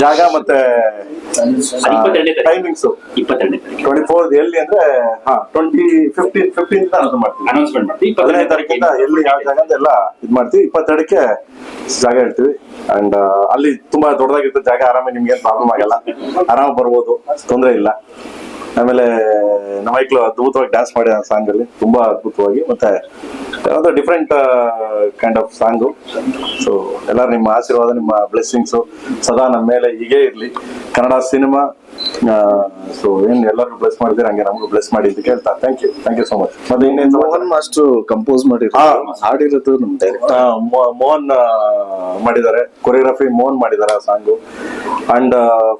ಜಾಗ ಮತ್ತೆ timings twenty four ಎಲ್ಲಿ ಅಂದ್ರೆ ಹಾ ಟ್ವೆಂಟಿ ಫಿಫ್ಟೀನ್ ಫಿಫ್ಟೀನ್ ಅನೌನ್ಸ್ ಮಾಡ್ತೀವಿ. ಅನೌನ್ಸ್ಮೆಂಟ್ ಮಾಡ್ತೀವಿ. ಹದಿನೈದು ತಾರೀಕಿಂದ ಎಲ್ಲಿ ಯಾವ ಜಾಗ ಅಂತ ಎಲ್ಲ ಇದ್ ಮಾಡ್ತೀವಿ. ಇಪ್ಪತ್ತೆರಡಕ್ಕೆ ಜಾಗ ಇರ್ತೀವಿ ಅಂಡ್ ಅಲ್ಲಿ ತುಂಬಾ ದೊಡ್ಡದಾಗಿರ್ತದೆ ಜಾಗ. ಆರಾಮ ನಿಮ್ಗೆ ಪ್ರಾಬ್ಲಮ್ ಆಗಲ್ಲ. ಆರಾಮ ಬರ್ಬೋದು. ತೊಂದರೆ ಇಲ್ಲ. ಆಮೇಲೆ ನಮ್ಮ ಮೈಕ್ಳು ಅದ್ಭುತವಾಗಿ ಡ್ಯಾನ್ಸ್ ಮಾಡಿದ ಆ ಸಾಂಗ್ ಅಲ್ಲಿ. ತುಂಬಾ ಅದ್ಭುತವಾಗಿ. ಮತ್ತೆ ಯಾವ್ದೋ different kind of song so ಎಲ್ಲರೂ ನಿಮ್ಮ ಆಶೀರ್ವಾದ ನಿಮ್ಮ ಬ್ಲೆಸ್ಸಿಂಗ್ಸು ಸದಾ ನಮ್ಮ ಮೇಲೆ ಹೀಗೇ ಇರಲಿ. ಕನ್ನಡ ಸಿನಿಮಾ ಸೊ ಏನ್ ಎಲ್ಲರೂ ಬ್ಲೆಸ್ ಮಾಡಿದ್ರೆ ಹಂಗೆ ನಮಗೂ ಬ್ಲೆಸ್ ಮಾಡಿ ಅಂತ ಕೇಳ್ತಾ. Thank you thank you so much ಮತ್ತೆ ಇನ್ನೇನು? ಮೋಹನ್ ಮಾಸ್ಟರ್ ಕಂಪೋಸ್ ಮಾಡಿ. ಹಾಡಿರೋದು ನಮ್ಮ ಡೈರೆಕ್ಟ್ ಮೋಹನ್ ಮಾಡಿದ್ದಾರೆ. ಕೊರಿಯೋಗ್ರಫಿ ಮೋಹನ್ ಮಾಡಿದ್ದಾರೆ ಆ ಸಾಂಗು ಅಂಡ್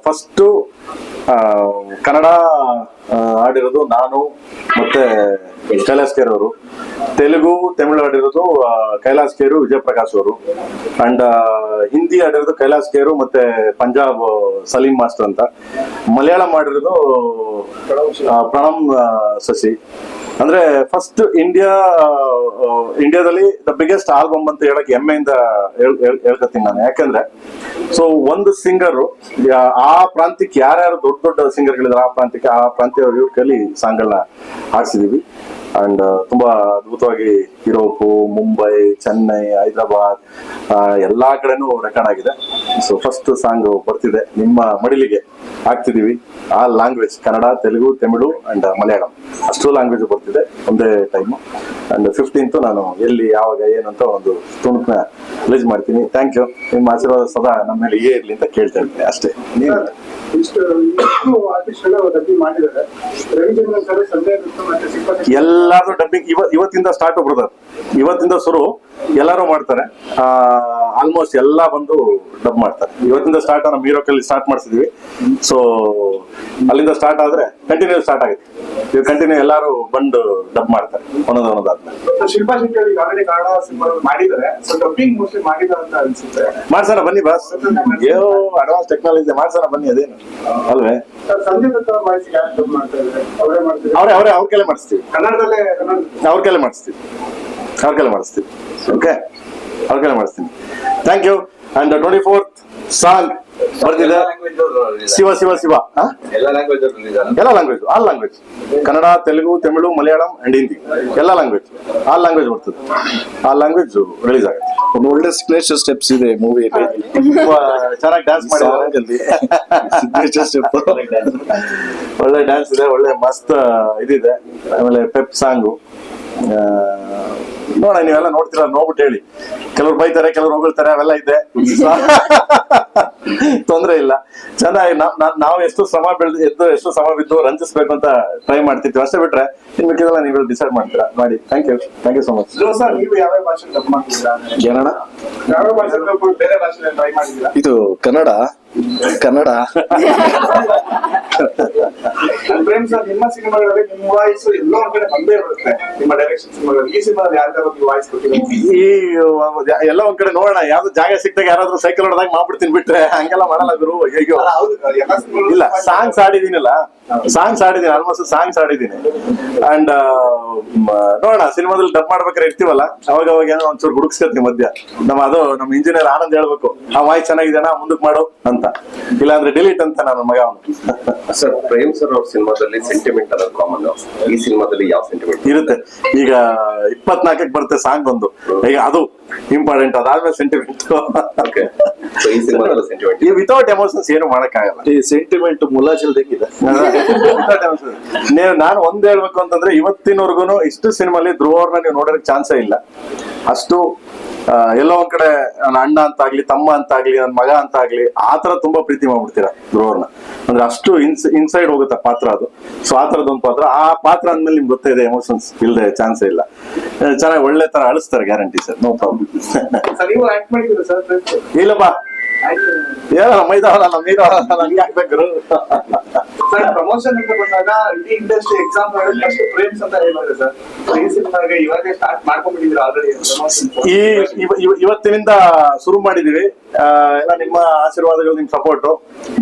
ಫಸ್ಟ್ ಕನ್ನಡ ಆಡಿರೋದು ನಾನು ಮತ್ತೆ ಕೈಲಾಸ್ ಕೇರ್ ಅವರು. ತೆಲುಗು, ತಮಿಳು ಆಡಿರೋದು ಕೈಲಾಸ್ ಕೇರು ವಿಜಯ್ ಪ್ರಕಾಶ್ ಅವರು. ಅಂಡ್ ಹಿಂದಿ ಆಡಿರೋದು ಕೈಲಾಸ್ ಕೇರು ಮತ್ತೆ ಪಂಜಾಬ್ ಸಲೀಂ ಮಾಸ್ಟರ್ ಅಂತ. ಮಲಯಾಳಂ ಆಡಿರೋದು ಪ್ರಣಮ್ ಸಸಿ. ಅಂದ್ರೆ ಫಸ್ಟ್ ಇಂಡಿಯಾ ಇಂಡಿಯಾದಲ್ಲಿ ದ ಬಿಗ್ಗೆಸ್ಟ್ ಆಲ್ಬಮ್ ಅಂತ ಹೇಳಕ್ ಹೆಮ್ಮೆಯಿಂದ ಹೇಳ್- ಹೇಳ್- ಹೇಳ್ಕೊತೀನಿ ನಾನು. ಯಾಕಂದ್ರೆ ಸೊ ಒಂದು ಸಿಂಗರ್ ಆ ಪ್ರಾಂತ್ಯಕ್ಕೆ ಯಾರ್ಯಾರು ದೊಡ್ಡ ದೊಡ್ಡ ಸಿಂಗರ್ಗಳಿದ್ದಾರೆ ಆ ಪ್ರಾಂತ್ಯಕ್ಕೆ, ಆ ಪ್ರಾಂತ್ಯ ಇವ್ರ ಕೈಲಿ ಸಾಂಗ್ಗಳನ್ನ ಹಾಡ್ಸಿದೀವಿ. ಅಂಡ್ ತುಂಬಾ ಅದ್ಭುತವಾಗಿ ಯುರೋಪು ಮುಂಬೈ, ಚೆನ್ನೈ, ಹೈದರಾಬಾದ್ ಎಲ್ಲಾ ಕಡೆನೂ ರೆಕಾರ್ಡ್ ಆಗಿದೆ. ಸೊ ಫಸ್ಟ್ ಸಾಂಗ್ ಬರ್ತಿದೆ. ನಿಮ್ಮ ಮಡಿಲಿಗೆ ಹಾಕ್ತಿದೀವಿ. ಆ ಲ್ಯಾಂಗ್ವೇಜ್ ಕನ್ನಡ, ತೆಲುಗು, ತಮಿಳು ಅಂಡ್ ಮಲಯಾಳಂ. ಅಷ್ಟು ಲ್ಯಾಂಗ್ವೇಜ್ ಬರ್ತಿದೆ. ಒಂದೇ ಟೈಮು ಅಂಡ್ ಫಿಫ್ಟೀನ್ತ್ ನಾನು ಎಲ್ಲಿ ಯಾವಾಗ ಏನಂತ ಒಂದು ತುಣುಕ್ನ ರಿಲೀಸ್ ಮಾಡ್ತೀನಿ. ಥ್ಯಾಂಕ್ ಯು ನಿಮ್ಮ ಆಶೀರ್ವಾದ ಸದಾ ನಮ್ಮ ಮೇಲೆ ಹೀಗೆ ಇರ್ಲಿ ಅಂತ ಕೇಳ್ತಾ ಇರ್ತೀನಿ ಅಷ್ಟೇ. ಎಲ್ಲಾರು ಡಬ್ಬಿಂಗ್ ಇವ ಇವತ್ತಿಂದ ಸ್ಟಾರ್ಟ್ ಬ್ರದರ್ ಇವತ್ತಿಂದ ಶುರು ಎಲ್ಲರೂ ಮಾಡ್ತಾರೆ. ಆಲ್ಮೋಸ್ಟ್ ಎಲ್ಲ ಬಂದು ಡಬ್ ಮಾಡ್ತಾರೆ. ಇವತ್ತಿಂದ ಸ್ಟಾರ್ಟ್ ನಮ್ಮ ಮೀರೋಕಲ್ಲಿ ಸ್ಟಾರ್ಟ್ ಮಾಡಿಸಿದ್ವಿ. ಸೊ ಅಲ್ಲಿಂದ ಸ್ಟಾರ್ಟ್ ಆದ್ರೆ ಕಂಟಿನ್ಯೂ ಸ್ಟಾರ್ಟ್ ಆಗುತ್ತೆ ಇವ್ ಕಂಟಿನ್ಯೂ ಎಲ್ಲಾರು ಬಂದು ಡಬ್ ಮಾಡ್ತಾರೆ. ಒಂದೊಂದು ಒಂದೊಂದಾದ್ಮೇಲೆ ಶಿಲ್ಪಾ ಶೆಟ್ಟಿ ಮಾಡ್ಸೋಣ ಬನ್ನಿ ಬಾಸ್ ಏೋ ಅಡ್ವಾನ್ಸ್ ಟೆಕ್ನಾಲಜಿ ಮಾಡ್ಸೋಣ ಬನ್ನಿ ಅದೇನು. ಅಲ್ವೇ? ಅವ್ರ ಅವರೇ ಅವ್ರೇ ಕೆಲ ಮಾಡಿಸ್ತೀವಿ. ಕನ್ನಡದಲ್ಲೇ ಕನ್ನಡ. ಅವ್ರ ಕೆಲ ಮಾಡಿಸ್ತೀವಿ. ಅವ್ರ ಕೆಲ ಮಾಡಿಸ್ತೀವಿ. ಓಕೆ ಕೆಲ ಮಾಡಿಸ್ತೀನಿ. Thank you and twenty fourth song ಬರ್ತಿದೆ ಶಿವ ಶಿವ ಶಿವ? ಎಲ್ಲ ಲ್ಯಾಂಗ್ವೇಜ್ ಎಲ್ಲ language all language Kannada Telugu Tamil Malayalam and Hindi. ಎಲ್ಲ ಲ್ಯಾಂಗ್ವೇಜ್ ಆಲ್ ಲ್ಯಾಂಗ್ವೇಜ್ ಬರ್ತದೆ. ಆ ಲ್ಯಾಂಗ್ವೇಜ್ ರಿಲೀಸ್ ಆಗುತ್ತೆ. ಒಂದು ಒಳ್ಳೆ ಸಿಗ್ನೇಚರ್ ಸ್ಟೆಪ್ಸ್ ಇದೆ ಮೂವಿಯಲ್ಲಿ ಚೆನ್ನಾಗಿ ಡ್ಯಾನ್ಸ್ ಮಾಡಿದ್ದಾರೆ. ಸಾಂಗ್ ಸಿಗ್ನೇಚರ್ ಸ್ಟೆಪ್ ಒಳ್ಳೆ ಡ್ಯಾನ್ಸ್ ಇದೆ ಒಳ್ಳೆ ಮಸ್ತ್ ಇದಿದೆ. ಆಮೇಲೆ ಪೆಪ್ ಸಾಂಗು ನೋಡ ನೀವೆಲ್ಲ ನೋಡ್ತೀರ ನೋಡ್ಬಿಟ್ಟು ಹೇಳಿ. ಕೆಲವ್ರು ಬೈತಾರೆ ಕೆಲವ್ರು ಹೊಗಳ್ತಾರೆ ಅವೆಲ್ಲ ಇದೆ. ತೊಂದ್ರೆ ಇಲ್ಲ. ಚೆನ್ನಾಗಿ ನಾವ್- ಎಷ್ಟು ಶ್ರಮ ಬೆಳೆದು ಎದ್ದು ಎಷ್ಟು ಶ್ರಮ ಬಿದ್ದು ರಂಜಿಸ್ಬೇಕು ಅಂತ ಟ್ರೈ ಮಾಡ್ತಿರ್ತೀವಿ. ಅಷ್ಟೇ ಬಿಟ್ರೆ ಇನ್ ಮಿಕ್ಕಿದೆಲ್ಲ ನೀವು ಡಿಸೈಡ್ ಮಾಡ್ತೀರಾ? ಮಾಡಿ. Thank you thank you so much ಏನಣ್ಣ? ಇದು ಕನ್ನಡ. ಕನ್ನಡ. ಪ್ರೇಮ್ ಸರ್ ನಿಮ್ಮ ಸಿನಿಮಾಗಳಲ್ಲಿ ನಿಮ್ಮ ವಾಯ್ಸ್ ಎಲ್ಲೋ ಒಂದ್ ಕಡೆ ಬಂದೇ ಬರುತ್ತೆ. ನಿಮ್ಮ ಡೈರೆಕ್ಷನ್ ಸಿನಿಮಾಗಳಲ್ಲಿ. ಈ ಸಿನಿಮಾದಲ್ಲಿ ನೀವು ವಾಯ್ಸ್ ಕೊಟ್ಟಿದ್ದೀರಾ ಈ ಎಲ್ಲ ಒಂದ್ ಕಡೆ ನೋಡೋಣ. ಯಾವ್ದು ಜಾಗ ಸಿಕ್ತಾಗ ಯಾರಾದ್ರೂ ಸೈಕಲ್ ಹೊಡೆದಾಗ ಮಾಡ್ಬಿಡ್ತೀನಿ ಬಿಟ್ರೆ ಹಂಗೆಲ್ಲ ಮಾಡಲ್ಲ ಗುರು. ಸಿನಿಮಾಗಳು ಇಲ್ಲ ಸಾಂಗ್ಸ್ ಆಡಿದೀನಲ್ಲ ಸಾಂಗ್ಸ್ ಆಡಿದೀನಿ ಆಲ್ಮೋಸ್ಟ್ ಸಾಂಗ್ಸ್ ಆಡಿದೀನಿ ಅಂಡ್ ನೋಡೋಣ ಸಿನಿಮಾದಲ್ಲಿ ಡಬ್ ಮಾಡ್ಬೇಕಾದ್ರೆ ಇರ್ತೀವಲ್ಲ ಅವಾಗ ಅವಾಗ ಏನೋ ಒಂಚೂರು ಹುಡುಕ್ಸ್ಕತ್ತಿ ಮಧ್ಯ. ನಮ್ಮ ಅದು ನಮ್ಮ ಇಂಜಿನಿಯರ್ ಆನಂದ್ ಹೇಳ್ಬೇಕು ಆ ವಾಯ್ಸ್ ಚೆನ್ನಾಗಿದ್ದಾನ ಮುಂದಕ್ಕೆ ಮಾಡು ಅಂತ. ಇಲ್ಲಾಂದ್ರೆ ಡಿಲೀಟ್ ಅಂತ ನನ್ನ ಮಗ ಅವನು ಸರ್ ಪ್ರೇಮ್ ಸರ್ ಅವ್ರ ಸಿನಿಮಾದಲ್ಲಿ ಸೆಂಟಿಮೆಂಟ್ ಅನ್ನೋದು ಕಾಮನ್ ಈ ಸಿನಿಮಾದಲ್ಲಿ ಯಾವ ಸೆಂಟಿಮೆಂಟ್ ಇರುತ್ತೆ. ಈಗ ಇಪ್ಪತ್ನಾಲ್ಕಕ್ಕೆ ಬರುತ್ತೆ ಸಾಂಗ್ ಒಂದು. ಈಗ ಅದು ಇಂಪಾರ್ಟೆಂಟ್ ಅದಾದ್ಮೇಲೆ ಸೆಂಟಿಮೆಂಟ್ ಓಕೆ ಈ ಸಿನಿಮಾದಲ್ಲಿ ಸೆಂಟಿಮೆಂಟ್ ಈ ವಿತೌಟ್ ಎಮೋಷನ್ಸ್ ಏನು ಮಾಡಕ್ಕಾಗಲ್ಲ. ಈ ಸೆಂಟಿಮೆಂಟ್ ಮುಲಾಜಿಲ್ದಂಗಿದೆ ನೀವು ನಾನು ಒಂದ್ ಹೇಳ್ಬೇಕು ಅಂತಂದ್ರೆ ಇವತ್ತಿನವರೆಗೂ ಇಷ್ಟು ಸಿನಿಮಾಲಿ ಧ್ರುವವ್ರನ್ನ ನೀವು ನೋಡೋಕ್ ಚಾನ್ಸೇ ಇಲ್ಲ. ಅಷ್ಟು ಎಲ್ಲೋ ಒಂದ್ ಕಡೆ ನನ್ನ ಅಣ್ಣ ಅಂತ ಆಗ್ಲಿ ತಮ್ಮ ಅಂತ ಆಗ್ಲಿ ನನ್ನ ಮಗ ಅಂತ ಆಗ್ಲಿ ಆತರ ತರ ತುಂಬಾ ಪ್ರೀತಿ ಮಾಡ್ಬಿಡ್ತೀರಾ ಧ್ರುವವ್ರನ್ನ ಅಂದ್ರೆ ಅಷ್ಟು ಇನ್ಸ್ ಇನ್ಸೈಡ್ ಹೋಗುತ್ತೆ ಪಾತ್ರ ಅದು. ಸೊ ಆ ತರದ್ ಪಾತ್ರ. ಆ ಪಾತ್ರ ಅಂದ್ಮೇಲೆ ನಿಮ್ಗೆ ಗೊತ್ತಿದೆ ಇದೆ ಎಮೋಷನ್ಸ್ ಇಲ್ಲದೆ ಚಾನ್ಸ್ ಇಲ್ಲ. ಚೆನ್ನಾಗಿ ಒಳ್ಳೆ ತರ ಅಳಿಸ್ತಾರೆ ಗ್ಯಾರಂಟಿ ಸರ್. ನೋ ಪ್ರಾಬ್ಲಮ್ ಇಲ್ಲಪ್ಪ. ಏನೋ ನಮ್ಮ ಇದಾವಲ್ಲ ನಮ್ಮ ಇದಾವಲ್ಲ ನಮ್ಗೆ ಸರ್ ಪ್ರಮೋಷನ್ ಅಂತ ಬಂದಾಗ ಇಡೀ ಇಂಡಸ್ಟ್ರಿ ಎಕ್ಸಾಮ್ ಫಸ್ಟ್ ಫ್ರೇಮ್ಸ್ ಅಂತ ಹೇಳಿದ್ರೆ ಸರ್ ಈ ಸಿನಿಮಾಗೆ ಇವಾಗೆ ಸ್ಟಾರ್ಟ್ ಮಾಡ್ಕೊಂಡಿದ್ರು ಆಲ್ರೆಡಿ ಈ ಇವ- ಇವ- ಇವತ್ತಿನಿಂದ ಶುರು ಮಾಡಿದೀವಿ ಎಲ್ಲ ನಿಮ್ಮ ಆಶೀರ್ವಾದಗಳು ನಿಮ್ ಸಪೋರ್ಟ್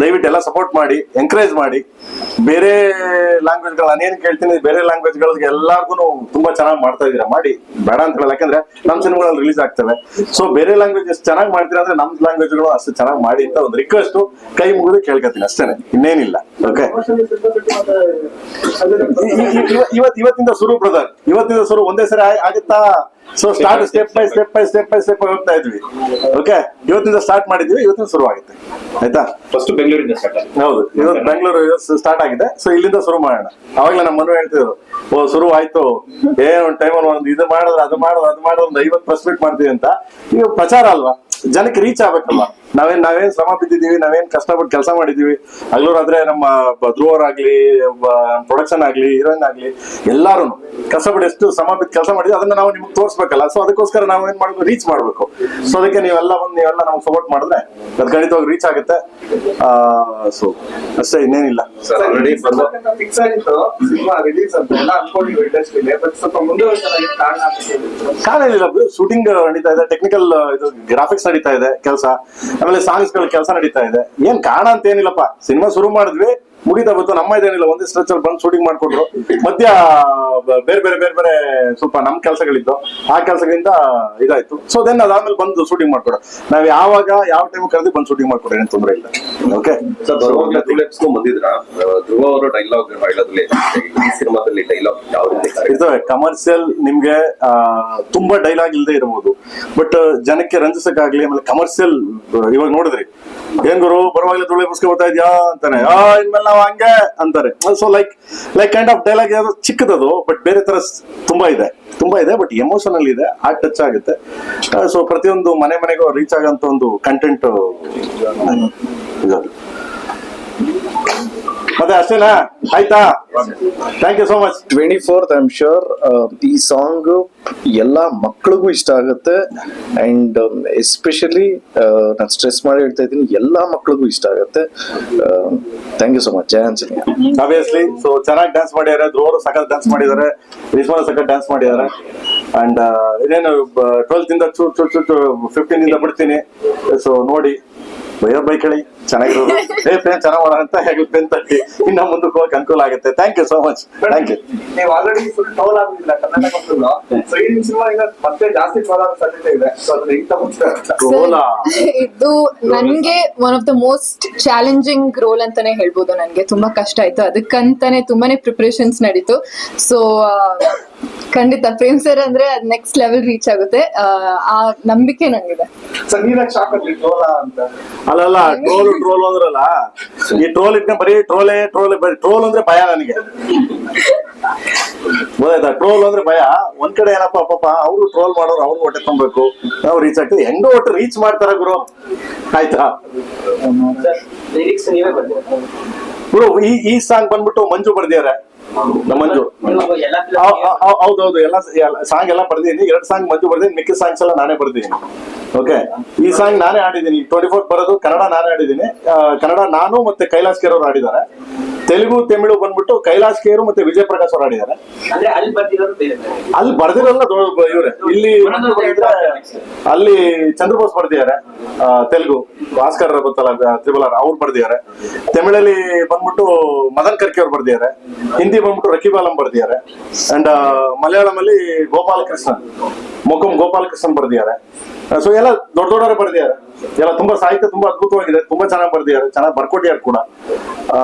ದಯವಿಟ್ಟು ಎಲ್ಲ ಸಪೋರ್ಟ್ ಮಾಡಿ ಎಂಕರೇಜ್ ಮಾಡಿ. ಬೇರೆ ಲ್ಯಾಂಗ್ವೇಜ್ಗಳು ನಾನೇನ್ ಕೇಳ್ತೀನಿ ಬೇರೆ ಲ್ಯಾಂಗ್ವೇಜ್ ಗಳಿಗೆ ಎಲ್ಲಾರ್ಗು ತುಂಬಾ ಚೆನ್ನಾಗಿ ಮಾಡ್ತಾ ಇದೀರಾ. ಮಾಡಿ. ಬೇಡ ಅಂತ ಹೇಳಲ್ಲ. ಯಾಕಂದ್ರೆ ನಮ್ ಸಿನಿಮಾಗಳಲ್ಲಿ ರಿಲೀಸ್ ಆಗ್ತವೆ. ಸೊ ಬೇರೆ ಲ್ಯಾಂಗ್ವೇಜ್ ಎಷ್ಟು ಚೆನ್ನಾಗಿ ಮಾಡ್ತೀರಾ ಅಂದ್ರೆ ನಮ್ಮ ಲ್ಯಾಂಗ್ವೇಜ್ಗಳು ಅಷ್ಟು ಚೆನ್ನಾಗಿ ಮಾಡಿ. ಅಂತ ಒಂದು ರಿಕ್ವೆಸ್ಟ್ ಕೈ ಮುಗಿದು ಕೇಳ್ಕೊತೀನಿ ಅಷ್ಟೇನೆ ಇನ್ನೇನಿಲ್ಲ ಓಕೆ ಇವತ್ ಇವತ್ತಿಂದ ಶುರು ಬ್ರದರ್ ಇವತ್ತಿಂದ ಶುರು ಒಂದೇ ಸರಿ ಆಗುತ್ತಾ? So start step by step by step by step ಹೋಗ್ತಾ ಇದ್ವಿ ಓಕೆ ಇವತ್ತಿಂದ ಸ್ಟಾರ್ಟ್ ಮಾಡಿದ್ವಿ ಇವತ್ತಿನ ಶುರು ಆಗುತ್ತೆ ಆಯ್ತಾ? ಫಸ್ಟ್ ಬೆಂಗಳೂರಿಂದ ಸ್ಟಾರ್ಟ್ ಹೌದು ಇವತ್ತು ಬೆಂಗಳೂರು ಸ್ಟಾರ್ಟ್ ಆಗಿದೆ ಸೊ ಇಲ್ಲಿಂದ ಶುರು ಮಾಡೋಣ. ಅವಾಗಲೇ ನಮ್ಮ ಮನೆ ಹೇಳ್ತಿದ್ರು ಓ ಶುರು ಆಯ್ತು ಏ ಒಂದ್ ಟೈಮಲ್ಲಿ ಒಂದು ಇದು ಮಾಡಿದ್ರೆ ಅದು ಮಾಡೋದು ಅದು ಮಾಡೋದು ಒಂದು ಐವತ್ತು ಪ್ರೆಸ್ ಮೀಟ್ ಮಾಡ್ತೀವಿ ಅಂತ. ಈಗ ಪ್ರಚಾರ ಅಲ್ವಾ? ಜನಕ್ಕೆ ರೀಚ್ ಆಗ್ಬೇಕಲ್ವಾ? ನಾವೇನ್ ನಾವೇನ್ ಶ್ರಮ ಬಿದ್ದಿದೀವಿ ನಾವೇನ್ ಕಷ್ಟಪಟ್ಟು ಕೆಲಸ ಮಾಡಿದೀವಿ ಹಗಲೂರಾದ್ರೆ ನಮ್ಮ ಧ್ರುವರ್ ಆಗ್ಲಿ ಪ್ರೊಡಕ್ಷನ್ ಆಗ್ಲಿ ಹೀರೋಯಿನ್ ಆಗ್ಲಿ ಎಲ್ಲಾರು ಕಷ್ಟಪಟ್ಟು ಎಷ್ಟು ಶ್ರಮ ಬಿದ್ದು ಕೆಲಸ ಮಾಡಿದ್ವಿ ಅದನ್ನ ನಾವು ನಿಮ್ಗೆ ತೋರಿಸ್ಬೇಕಲ್ಲ. ಸೊ ಅದಕ್ಕೋಸ್ಕರ ನಾವು ಏನ್ ಮಾಡ್ಬೇಕು ರೀಚ್ ಮಾಡ್ಬೇಕು. ಸೊ ಅದಕ್ಕೆ ನೀವೆಲ್ಲ ಬಂದು ನೀವೆಲ್ಲ ನಮ್ಗೆ ಸಪೋರ್ಟ್ ಮಾಡಿದ್ರೆ ಅದ್ ಖಂಡಿತವಾಗಿ ರೀಚ್ ಆಗುತ್ತೆ. ಸೊ ಅಷ್ಟೇ ಇನ್ನೇನಿಲ್ಲ. ಫಿಕ್ಸ್ ಆಗಿತ್ತು. ಸಿನಿಮಾ ರಿಲೀಸ್ ಅಂತ ಎಲ್ಲ ಅನ್ಕೊಂಡಿದ್ವಿ ಇಂಡಸ್ಟ್ರಿಲಿ ಬಟ್ ಸ್ವಲ್ಪ ಮುಂದೆ ಹೋಗ್ತಾರೆ ಕಾರಣ ಅಂತ ಕಾರಣ ಏನಿಲ್ಲ ಶೂಟಿಂಗ್ ನಡೀತಾ ಇದೆ ಟೆಕ್ನಿಕಲ್ ಇದು ಗ್ರಾಫಿಕ್ಸ್ ನಡೀತಾ ಇದೆ ಕೆಲಸ. ಆಮೇಲೆ ಸಾಂಗ್ಸ್ಗಳ ಕೆಲಸ ನಡೀತಾ ಇದೆ. ಏನ್ ಕಾರಣ ಅಂತ ಏನಿಲ್ಲಪ್ಪ. ಸಿನಿಮಾ ಶುರು ಮಾಡಿದ್ವಿ ಮುಗಿತಾ ಬಂತು ನಮ್ಮ ಇದೇನಿಲ್ಲ ಒಂದೇ ಸ್ಟ್ರೆಚ್ ಅಲ್ಲಿ ಬಂದು ಶೂಟಿಂಗ್ ಮಾಡ್ಕೊಟ್ರು ಮಧ್ಯ ಬೇರೆ ಬೇರೆ ಬೇರೆ ಬೇರೆ ಸ್ವಲ್ಪ ನಮ್ ಕೆಲಸಗಳಿದ್ದು ಆ ಕೆಲಸಗಳಿಂದ ಇದಾಯ್ತು. ಸೊ ದೆನ್ ಅದಾದ್ಮೇಲೆ ಬಂದು ಶೂಟಿಂಗ್ ಮಾಡ್ಕೊಡ. ನಾವ್ ಯಾವಾಗ ಯಾವ ಟೈಮ್ ಕರೆದು ಬಂದು ಶೂಟಿಂಗ್ ಮಾಡ್ಕೊಡ ಏನ್ ತೊಂದ್ರೆ ಇಲ್ಲ. ಓಕೆ ಬಂದಿದ್ರ? ಧ್ರುವ ಅವರು ಡೈಲಾಗ್ ಈ ಸಿನಿಮಾದಲ್ಲಿ ಡೈಲಾಗ್ ಯಾವ ಕಮರ್ಷಿಯಲ್ ನಿಮ್ಗೆ ತುಂಬಾ ಡೈಲಾಗ್ ಇಲ್ಲದೆ ಇರಬಹುದು ಬಟ್ ಜನಕ್ಕೆ ರಂಜಿಸಕ್ಕಾಗ್ಲಿ ಆಮೇಲೆ ಕಮರ್ಷಿಯಲ್ ಇವಾಗ ನೋಡಿದ್ರಿ ಏನ್ ಗುರು ಪರವಾಗಿಲ್ಲ ತುಳಿ ಪುಸ್ತಕ ಬರ್ತಾ ಇದ್ಯಾ ಅಂತಾನೆ. ಆ ಇನ್ಮೇಲೆ ನಾವು ಹಂಗೆ ಅಂತಾರೆ. So like like kind of dialogue ಯಾವ್ದು ಚಿಕ್ಕದದು ಬಟ್ ಬೇರೆ ತರ ತುಂಬಾ ಇದೆ. ತುಂಬಾ ಇದೆ ಬಟ್ ಎಮೋಷನಲ್ ಇದೆ ಆ ಟಚ್ ಆಗುತ್ತೆ. ಸೊ ಪ್ರತಿಯೊಂದು ಮನೆ ಮನೆಗೂ ರೀಚ್ ಆಗಂತ ಒಂದು ಕಂಟೆಂಟ್ ಮತ್ತೆ ಅಷ್ಟೇನಾ? ಆಯ್ತಾ? Thank you so much twenty fourth I am sure ಈ ಸಾಂಗ್ ಎಲ್ಲ ಮಕ್ಕಳಿಗೂ ಇಷ್ಟ ಆಗುತ್ತೆ. ಅಂಡ್ ಎಸ್ಪೆಷಲಿ ನಾನು ಸ್ಟ್ರೆಸ್ ಮಾಡಿ ಹೇಳ್ತಾ ಇದ್ದೀನಿ ಎಲ್ಲಾ ಮಕ್ಕಳಿಗೂ ಇಷ್ಟ ಆಗುತ್ತೆ. Thank you so much Jaya Anjaneya obviously so ಚೆನ್ನಾಗಿ ಡ್ಯಾನ್ಸ್ ಮಾಡಿದ್ದಾರೆ. ಧ್ರುವರು ಸಖತ್ ಡ್ಯಾನ್ಸ್ ಮಾಡಿದ್ದಾರೆ. ರಿಸ್ಮಾನ ಸಖತ್ ಡ್ಯಾನ್ಸ್ ಮಾಡಿದ್ದಾರೆ. ಅಂಡ್ ಇದೇನು ಟ್ವೆಲ್ತ್ ಇಂದ ಫಿಫ್ಟೀನ್ ಇಂದ ಬಿಡ್ತೀನಿ. ಸೊ ನೋಡಿ ಬೈಯೋ ಬೈಕಳಿ ಚೆನ್ನಾಗಿರೋದು. ಏ ಚೆನ್ನಾಗ್ ಮಾಡೋಣ ಅಂತ ಹೇಗೆ ಪೆನ್ ತಟ್ಟಿ ಇನ್ನ ಮುಂದಕ್ಕೆ ಹೋಗಕ್ಕೆ ಅನುಕೂಲ ಆಗುತ್ತೆ. Thank you so much thank you ನೀವು ಆಲ್ರೆಡಿ ಫುಲ್ ಟೋಲ್ ಆಗಿಲ್ಲ ಕರ್ನಾಟಕ ಫುಲ್ ಸೊ ಈ ಸಿನಿಮಾ ಈಗ ಮತ್ತೆ ಜಾಸ್ತಿ ಟೋಲ್ ಆಗೋ ಸಾಧ್ಯತೆ ಇದೆ. ಸೊ ಅದನ್ನ ಇಂತ ಇದು ನನ್ಗೆ one of the most challenging role ಅಂತಾನೆ ಹೇಳ್ಬೋದು ನನ್ಗೆ. ತುಂಬಾ ಕಷ್ಟ ಆಯ್ತು. ಅದಕ್ಕಂತಾನೆ ತುಂಬಾನೇ ಪ್ರಿಪರೇಷನ್ಸ್ ನಡೀತು. ಸೊ ಖಂಡಿತ ಪ್ರೇಮ್ ಸರ್ ಅಂದ್ರೆ ಅದ್ ನೆಕ್ಸ್ಟ್ ಲೆವೆಲ್ ರೀಚ್ ಆಗುತ್ತೆ. ಆ, ಆ ನಂಬಿಕೆ ನಂಗಿದೆ. ಟೋಲ ಅಲ್ಲಲ್ಲ ಟ್ರೋಲ್ ಟ್ರೋಲ್ ಅಂದ್ರಲ್ಲ ಈ ಟ್ರೋಲ್ ಇಟ್ಕೊಂಡ್ ಬರೀ ಟ್ರೋಲೇ ಟ್ರೋಲ್ ಬರೀ ಟ್ರೋಲ್ ಅಂದ್ರೆ ಭಯ ನನಗೆ. ಗೊತ್ತಾಯ್ತಾ? ಟ್ರೋಲ್ ಅಂದ್ರೆ ಭಯ. ಒಂದ್ ಕಡೆ ಏನಪ್ಪ ಪಾಪ ಅವ್ರು ಟ್ರೋಲ್ ಮಾಡೋರು ಅವ್ರು ಹೊಟ್ಟೆ ತುಂಬಬೇಕು. ನಾವು ರೀಚ್ ಆಗ್ತದೆ ಹೆಂಗೋ ಒಟ್ಟು ರೀಚ್ ಮಾಡ್ತಾರ ಗುರು. ಆಯ್ತಾ? ಗುರು ಈ ಈ ಸಾಂಗ್ ಬಂದ್ಬಿಟ್ಟು ಮಂಜು ಬರ್ದಿದ್ದಾರೆ. ಮಂಜು ಹೌದೌದು. ಎಲ್ಲ ಸಾಂಗ್ ಎಲ್ಲ ಬರ್ದಿದ್ದೀನಿ. ಎರಡು ಸಾಂಗ್ ಮಂಜು ಬರ್ದೀನಿ ಮಿಕ್ಕ ಸಾಂಗ್ಸ್ ಎಲ್ಲ ನಾನೇ ಬರ್ದಿದ್ದೀನಿ. ಓಕೆ ಈ ಸಾಂಗ್ ನಾನೇ ಆಡಿದ್ದೀನಿ ಟ್ವೆಂಟಿ ಫೋರ್ ಬರೋದು ಕನ್ನಡ ನಾನೇ ಆಡಿದ್ದೀನಿ ಕನ್ನಡ ನಾನು ಮತ್ತೆ ಕೈಲಾಸ್ ಅವರು ಆಡಿದ್ದಾರೆ ತೆಲುಗು ತಮಿಳು ಬಂದ್ಬಿಟ್ಟು ಕೈಲಾಸ್ ಕೇರು ಮತ್ತೆ ವಿಜಯ ಪ್ರಕಾಶ್ ಅವರು ಆಡಿದ್ದಾರೆ. ಅಲ್ಲಿ ಬರ್ದಿರಲ್ಲ ಇವ್ರೆ. ಇಲ್ಲಿ ಅಲ್ಲಿ ಚಂದ್ರಬೋಸ್ ಬರ್ದಿದ್ದಾರೆ ತೆಲುಗು. ಭಾಸ್ಕರ್ ಗೊತ್ತಲ್ಲ ತ್ರಿಬಲ್ ಆರ್ ಅವ್ರು ಬರ್ದಿದ್ದಾರೆ. ತಮಿಳಲ್ಲಿ ಬಂದ್ಬಿಟ್ಟು ಮದನ್ ಕರ್ಕಿ ಅವ್ರು ಬರ್ದಿದ್ದಾರೆ. ಹಿಂದಿ ಬಂದ್ಬಿಟ್ಟು ರಕೀಬ್ ಆಲಂ ಬರ್ದಿದ್ದಾರೆ. ಅಂಡ್ ಮಲಯಾಳಂ ಅಲ್ಲಿ ಗೋಪಾಲಕೃಷ್ಣನ್ ಮೊಕಂ ಗೋಪಾಲಕೃಷ್ಣನ್ ಬರ್ದಿದ್ದಾರೆ. ಸೊ ಎಲ್ಲ ದೊಡ್ಡ ದೊಡ್ಡವರೇ ಬರ್ದಿದ್ದಾರೆ. ಎಲ್ಲ ತುಂಬಾ ಸಾಹಿತ್ಯ ತುಂಬಾ ಅದ್ಭುತವಾಗಿದೆ ತುಂಬಾ ಚೆನ್ನಾಗಿ ಬರ್ದಿದ್ದಾರೆ ಚೆನ್ನಾಗಿ ಬರ್ಕೊಟ್ಟಿದ್ದಾರೆ ಕೂಡ. ಆ,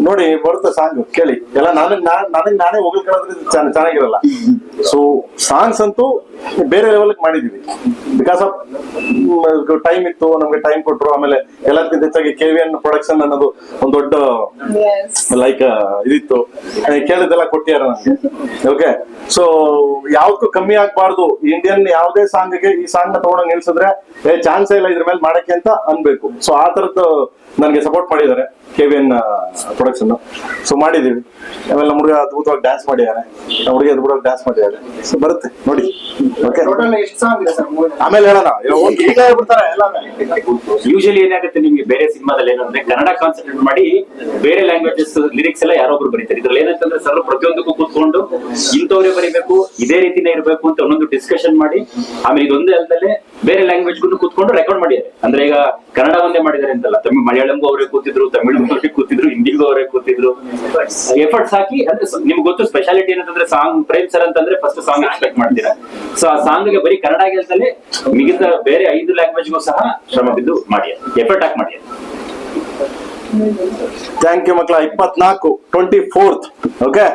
ನೋಡಿ ಬರುತ್ತೆ ಸಾಂಗ್ ಕೇಳಿ. ಎಲ್ಲ ನನಗ್ ನಾನ್ ನನಗ್ ನಾನೇ ಹೋಗ್ಲಿಕ್ಕೆ ಚೆನ್ನಾಗಿರಲ್ಲ. ಸೊ ಸಾಂಗ್ಸ್ ಅಂತೂ ಬೇರೆ ಲೆವೆಲ್ ಮಾಡಿದೀವಿ. ಬಿಕಾಸ್ ಆಫ್ ಟೈಮ್ ಇತ್ತು ನಮ್ಗೆ ಟೈಮ್ ಕೊಟ್ರು ಆಮೇಲೆ ಎಲ್ಲದಕ್ಕಿಂತ ಹೆಚ್ಚಾಗಿ ಕೆ ವಿ ಎನ್ ಪ್ರೊಡಕ್ಷನ್ ಅನ್ನೋದು ಒಂದ್ ದೊಡ್ಡ ಲೈಕ್ ಇದಿತ್ತು. ಕೇಳಿದೆಲ್ಲ ಕೇಳಿದ್ದೆಲ್ಲ ಕೊಟ್ಟಿದ್ದಾರೆ ನನಗೆ ಓಕೆ ಸೊ ಯಾವ್ದಕ್ಕೂ ಕಮ್ಮಿ ಆಗ್ಬಾರ್ದು. ಇಂಡಿಯನ್ ಯಾವುದೇ ಸಾಂಗ್ಗೆ ಈ ಸಾಂಗ್ನ ತಗೊಂಡೋಗಿ ನಿಲ್ಸಿದ್ರೆ ಏ ಚಾನ್ಸೇ ಇಲ್ಲ ಇದ್ರ ಮೇಲೆ ಮಾಡಕ್ಕೆ ಅಂತ ಅನ್ಬೇಕು. ಸೊ ಆ ತರದ್ದು ನನಗೆ ಸಪೋರ್ಟ್ ಮಾಡಿದ್ದಾರೆ K V N production so ಮಾಡಿದೀವಿ ಆಮೇಲೆ ನಮ್ಮ ಹುಡುಗ ಅದ್ಭುತವಾಗಿ ಡ್ಯಾನ್ಸ್ ಮಾಡಿದ್ದಾರೆ. ನಮ್ಮ ಹುಡುಗಿ ಅದ್ಭುತವಾಗಿ ಡ್ಯಾನ್ಸ್ ಮಾಡಿದ್ದಾರೆ. ಸೊ ಬರುತ್ತೆ. ನೋಡಿ. ಓಕೆ ಟೋಟಲ್ ಎಷ್ಟು ಸಾಂಗ್ ಇದೆ ಸರ್ ಆಮೇಲೆ ಹೇಳೋಣ. ಯೂಶಲಿ ಏನಾಗುತ್ತೆ ನಿಮ್ಗೆ ಬೇರೆ ಸಿನಿಮಾದಲ್ಲಿ ಏನಂದ್ರೆ ಕನ್ನಡ ಕಾನ್ಸಂಟ್ರೇಟ್ ಮಾಡಿ ಬೇರೆ ಲ್ಯಾಂಗ್ವೇಜಸ್ ಲಿರಿಕ್ಸ್ ಎಲ್ಲ ಯಾರೋ ಒಬ್ರು ಬರೀತಾರೆ. ಇದ್ರಲ್ಲಿ ಏನಂತಂದ್ರೆ ಸರ್ ಪ್ರತಿಯೊಂದಕ್ಕೂ ಕೂತ್ಕೊಂಡು ಇಂಥವ್ರೇ ಬರೀಬೇಕು ಇದೇ ರೀತಿನೇ ಇರಬೇಕು ಅಂತ ಒಂದೊಂದು ಡಿಸ್ಕಷನ್ ಮಾಡಿ ಆಮೇಲೆ ಇದೊಂದೇ ಅಲ್ಲದೆ ಬೇರೆ ಲ್ಯಾಂಗ್ವೇಜ್ ಕೂತ್ಕೊಂಡು ರೆಕಾರ್ಡ್ ಮಾಡಿದ್ದಾರೆ. ಅಂದ್ರೆ ಈಗ ಕನ್ನಡ ಒಂದೇ ಮಾಡಿದ್ದಾರೆ ಅಂತಲ್ಲ. ತಮಿಳ್ ಮಲಯಾಳಂಗೂ ಅವರೇ ಕೂತಿದ್ರು, ತಮಿಳು ಅವರೇ ಕೂತಿದ್ರು, ಹಿಂದಿಗೂ ಅವರೇ ಕೂತಿದ್ರು. ಎಫರ್ಟ್ಸ್ ಹಾಕಿ, ಅಂದ್ರೆ ನಿಮ್ಗೆ ಗೊತ್ತು ಸ್ಪೆಷಾಲಿಟಿ ಏನಂತಂದ್ರೆ ಸಾಂಗ್ ಪ್ರೇಮ್ ಸರ್ ಅಂತಂದ್ರೆ ಫಸ್ಟ್ ಸಾಂಗ್ ಎಕ್ಸ್ಪೆಕ್ಟ್ ಮಾಡ್ತೀರಾ? ಸೊ ಆ ಸಾಂಗ್ಗೆ ಬರೀ ಕನ್ನಡ ಗೆಲ್ದಲೆ ಮಿಗಿತ ಬೇರೆ ಐದು ಲ್ಯಾಂಗ್ವೇಜ್ ಲ್ಯಾಂಗ್ವೇಜ್ಗೂ ಸಹ ಶ್ರಮ ಬಿದ್ದು ಮಾಡಿ ಎಫರ್ಟ್ ಹಾಕಿ ಮಾಡಿ ಥ್ಯಾಂಕ್ ಯು ಮಕ್ಕಳ. ಇಪ್ಪತ್ನಾಲ್ಕು ಟ್ವೆಂಟಿ ಫೋರ್ತ್ ಓಕೆ